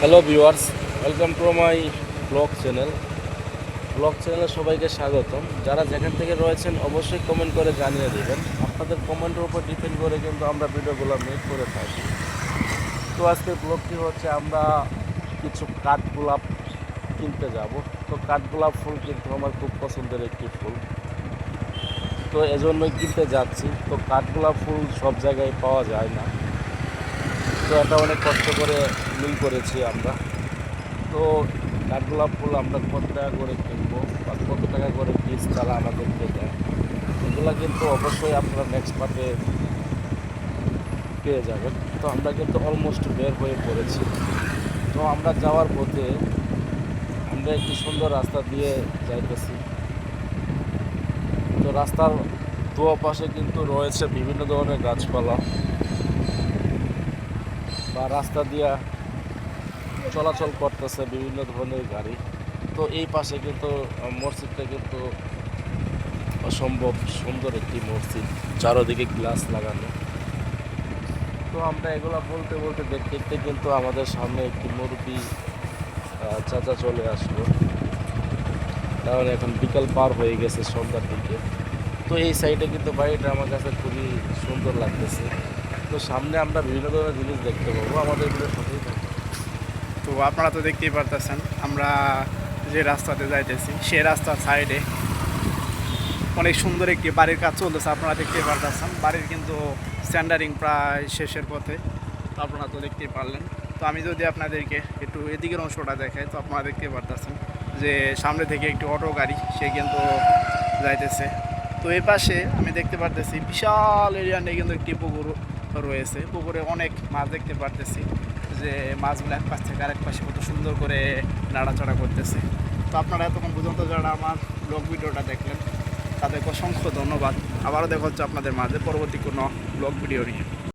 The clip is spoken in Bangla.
Hello viewers welcome to my blog channel blog চ্যানেলে সবাইকে স্বাগতম। যারা যেখান থেকে রয়েছেন, অবশ্যই কমেন্ট করে জানিয়ে দেবেন। আপনাদের কমেন্টের উপর ডিপেন্ড করে কিন্তু আমরা ভিডিওগুলো মেক করে থাকি। তো আজকের ব্লগটি হচ্ছে আমরা কিছু কাঠগোলাপ কিনতে যাব। তো কাঠগোলাপ ফুল কিন্তু আমার খুব পছন্দের একটি ফুল। তো এজন্যই কিনতে যাচ্ছি। তো কাঠগোলাপ ফুল সব জায়গায় পাওয়া যায় না। তো এটা অনেক কষ্ট করে মিল করেছি আমরা। তো কাঠগোলাপ ফুল আমরা কত টাকা করে কিনবো বা কত টাকা করে পিস তারা আমাদেরকে দেয়, এগুলো কিন্তু অবশ্যই আপনারা নেক্সট পার্টে পেয়ে যাবেন। তো আমরা কিন্তু অলমোস্ট বের হয়ে পড়েছি। তো আমরা যাওয়ার পথে আমরা একটি সুন্দর রাস্তা দিয়ে যাইতেছি। তো রাস্তার দু পাশে কিন্তু রয়েছে বিভিন্ন ধরনের গাছপালা। বা রাস্তা দিয়া চলাচল করতেছে বিভিন্ন ধরনের গাড়ি। তো এই পাশে কিন্তু মসজিদটা কিন্তু অসম্ভব সুন্দর একটি মসজিদ, চারোদিকে গ্লাস লাগানো। তো আমরা এগুলো বলতে বলতে দেখতে দেখতে কিন্তু আমাদের সামনে একটি মুরগি চাচা চলে আসলো। কারণ এখন বিকাল পার হয়ে গেছে সন্ধ্যার দিকে। তো এই সাইডে কিন্তু বাড়িটা আমার কাছে খুবই সুন্দর লাগতেছে। তো সামনে আমরা বিভিন্ন ধরনের জিনিস দেখতে পাবো, আমাদের ভিডিও সাথেই তো আপনারা তো দেখতেই পারতেছেন, আমরা যে রাস্তাতে যাইতেছি সে রাস্তার সাইডে অনেক সুন্দর একটি বাড়ির কাজ চলতেছে, আপনারা দেখতেই পারতেছেন। বাড়ির কিন্তু স্ট্যান্ডারিং প্রায় শেষের পথে আপনারা তো দেখতেই পারলেন। তো আমি যদি আপনাদেরকে একটু এদিকের অংশটা দেখাই, তো আপনারা দেখতেই পারতেছেন যে সামনে থেকে একটি অটো গাড়ি, সে কিন্তু যাইতেছে। তো এই পাশে আমি দেখতে পারতেছি বিশাল এরিয়া নিয়ে কিন্তু একটি পুকুর রয়েছে। পুকুরে অনেক মাছ দেখতে পারতেছি যে মাছগুলো এক পাশ থেকে আরেক পাশে কত সুন্দর করে নাড়াচাড়া করতেছে। তো আপনারা এতক্ষণ পর্যন্ত যারা আমার ব্লগ ভিডিওটা দেখলেন, তাদেরকে অসংখ্য ধন্যবাদ। আবারও দেখা হচ্ছে আপনাদের মাঝে পরবর্তী কোনো ব্লগ ভিডিও নিয়ে।